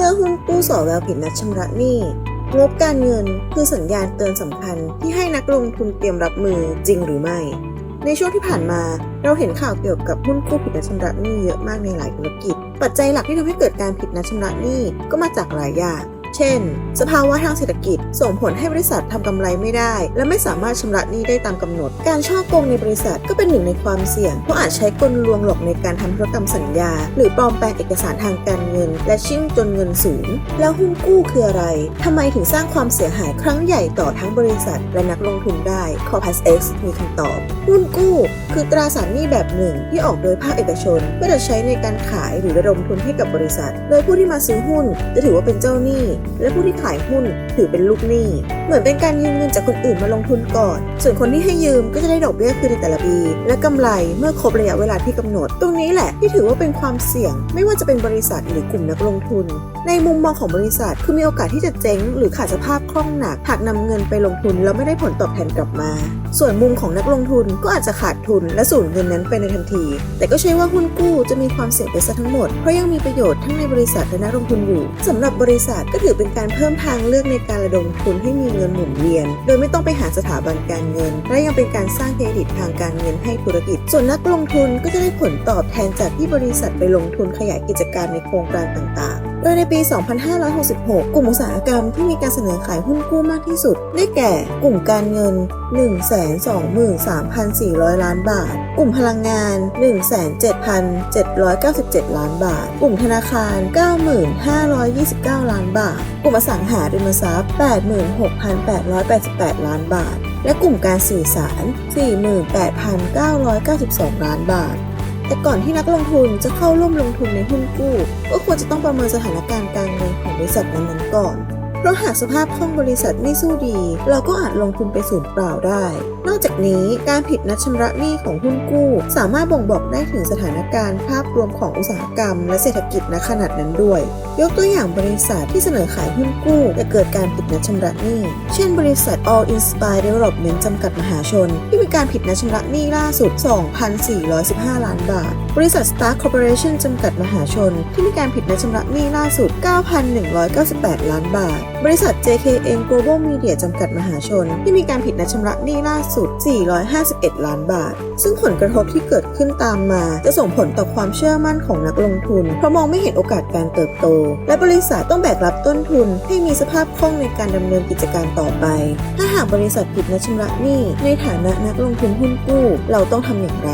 เมื่อหุ้นกู้สอแววผิดนัดชำระหนี้งบการเงินคือสัญญาณเตือนสำคัญที่ให้นักลงทุนเตรียมรับมือจริงหรือไม่ ในช่วงที่ผ่านมาเราเห็นข่าวเกี่ยวกับหุ้นกู้ผิดนัดชำระหนี้เยอะมากในหลายธุรกิจ ปัจจัยหลักที่ทำให้เกิดการผิดนัดชำระหนี้ก็มาจากหลายอย่าง เช่น สภาวะทางเศรษฐกิจ ส่งผลให้บริษัททำกำไรไม่ได้ และไม่สามารถชำระหนี้ได้ตามกำหนด การช่อโกงในบริษัทก็เป็นหนึ่งในความเสี่ยง เพราะอาจใช้กลลวงหลอกในการทำธุรกรรมสัญญา หรือปลอมแปลงเอกสารทางการเงิน และชิ่งจนเงินสูญแล้วหุ้นกู้คืออะไรทำไมถึงสร้างความเสียหายครั้งใหญ่ต่อทั้งบริษัท และนักลงทุนได้ Corpus X มีคำตอบ หุ้นกู้ คือตราสารหนี้แบบหนึ่งที่ออกโดยภาคเอกชนเพื่อจะใช้ในการขายหรือระดมทุนให้กับบริษัท โดยผู้ที่มาซื้อหุ้นจะถือว่าเป็นเจ้าหนี้และผู้ที่ขายหุ้นถือเป็นลูกหนี้ เหมือนเป็นการยืมเงินจากคนอื่นมาลงทุนก่อน ส่วนคนที่ให้ยืมก็จะได้ดอกเบี้ยคืนในแต่ละปี และกำไรเมื่อครบระยะเวลาที่กำหนด ตรงนี้แหละที่ถือว่าเป็นความเสี่ยง ไม่ว่าจะเป็นบริษัทหรือกลุ่มนักลงทุน ในมุมมองของบริษัทคือมีโอกาสที่จะเจ๊ง หรือขาดสภาพคล่องหนักหากนำเงินไปลงทุนแล้วไม่ได้ผลตอบแทนกลับมา ส่วนมุมของนักลงทุนก็อาจจะขาดทุน และสูญเงินนั้นไปในทันที แต่ก็ใช่ว่าหุ้นกู้จะมีความเสี่ยงไปซะทั้งหมดเพราะยังมีประโยชน์ทั้งในบริษัทและนักลงทุนอยู่สำหรับบริษัทก็ถือือเป็นการเพิ่มทางเลือกในการระดมทุนให้มีเงินหมุนเวียน โดยไม่ต้องไปหาสถาบันการเงิน และยังเป็นการสร้างเครดิตทางการเงินให้ธุรกิจ ส่วนนักลงทุนก็จะได้ผลตอบแทนจากที่บริษัทไปลงทุนขยายกิจการในโครงการต่างๆ โดยในปี 2566 กลุ่มอุตสาหกรรมที่มีการเสนอขายหุ้นกู้มากที่สุด ได้แก่กลุ่มการเงิน 123,400 ล้านบาท กลุ่มพลังงาน107,797 ล้านบาท กลุ่มธนาคาร 9,529 ล้านบาทกลุ่มอสังหาริมทรัพย์ 86,888 ล้านบาท และกลุ่มการสื่อสาร 48,992 ล้านบาท แต่ก่อนที่นักลงทุนจะเข้าร่วมลงทุนในหุ้นกู้ ก็ควรจะต้องประเมินสถานการณ์การเงินของบริษัทนั้นๆก่อน เพราะหากสภาพคล่องบริษัทไม่สู้ดี เราก็อาจลงทุนไปสูญเปล่าได้ นอกจากนี้การผิดนัดชำระหนี้ของหุ้นกู้ สามารถบ่งบอกได้ถึงสถานการณ์ภาพรวมของอุตสาหกรรม และเศรษฐกิจณขนาดนั้นด้วย ยกตัวอย่างบริษัทที่เสนอขายหุ้นกู้แต่เกิดการผิดนัดชำระหนี้ เช่น บริษัท All Inspire Development จำกัดมหาชนที่ การผิดนัดชำระหนี้ล่าสุด 2,415 ล้านบาท บริษัท Star Corporation จำกัดมหาชน ที่มีการผิดนัดชำระหนี้ล่าสุด 9,198 ล้านบาท บริษัท JKN Global Media จำกัดมหาชน ที่มีการผิดนัดชำระหนี้ล่าสุด 451 ล้านบาท ซึ่งผลกระทบที่เกิดขึ้นตามมา จะส่งผลต่อความเชื่อมั่นของนักลงทุน เพราะมองไม่เห็นโอกาสการเติบโต และบริษัทต้องแบกรับต้นทุนให้มีสภาพคล่องในการดำเนินกิจการต่อไปถ้าากบริษัทผิดนัดชำระหนี้ในฐานะนักลงทุนหุ้นกู้ เราต้องทำอย่างไร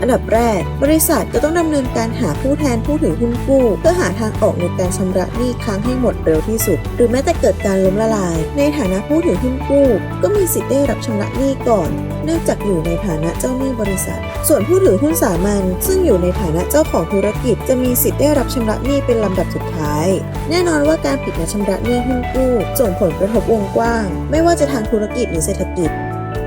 อันดับแรก บริษัทจะต้องดำเนินการหาผู้แทนผู้ถือหุ้นกู้ เพื่อหาทางออกในการชำระหนี้ค้างให้หมดเร็วที่สุด หรือแม้แต่เกิดการล้มละลาย ในฐานะผู้ถือหุ้นกู้ ก็มีสิทธิ์ได้รับชำระหนี้ก่อน เนื่องจากอยู่ในฐานะเจ้าหนี้บริษัท ส่วนผู้ถือหุ้นสามัญซึ่งอยู่ในฐานะเจ้าของธุรกิจ จะมีสิทธิ์ได้รับชำระหนี้เป็นลำดับสุดท้าย แน่นอนว่าการผิดนัดชำระหนี้หุ้นกู้ส่งผลกระทบวงกว้าง ไม่ว่าจะทางธุรกิจหรือเศรษฐกิจ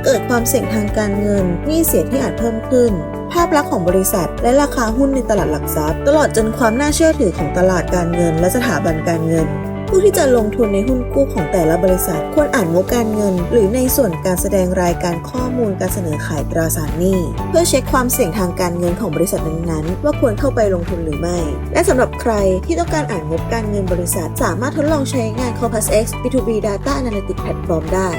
เกิดความเสี่ยงทางการเงินหนี้เสียที่อาจเพิ่มขึ้น ภาพลักษณ์ของบริษัท และราคาหุ้นในตลาดหลักทรัพย์ ตลอดจนความน่าเชื่อถือของตลาดการเงิน และสถาบันการเงินผู้ที่จะลงทุนในหุ้นกู้ของแต่ละบริษัท ควรอ่านงบการเงิน หรือในส่วนการแสดงรายการข้อมูลการเสนอขายตราสารหนี้ เพื่อเช็คความเสี่ยงทางการเงินของบริษัทนั้นๆ ว่าควรเข้าไปลงทุนหรือไม่ และสำหรับใครที่ต้องการอ่านงบการเงินบริษัท สามารถทดลองใช้งาน Corpus X B2B Data Analytics Platform ได้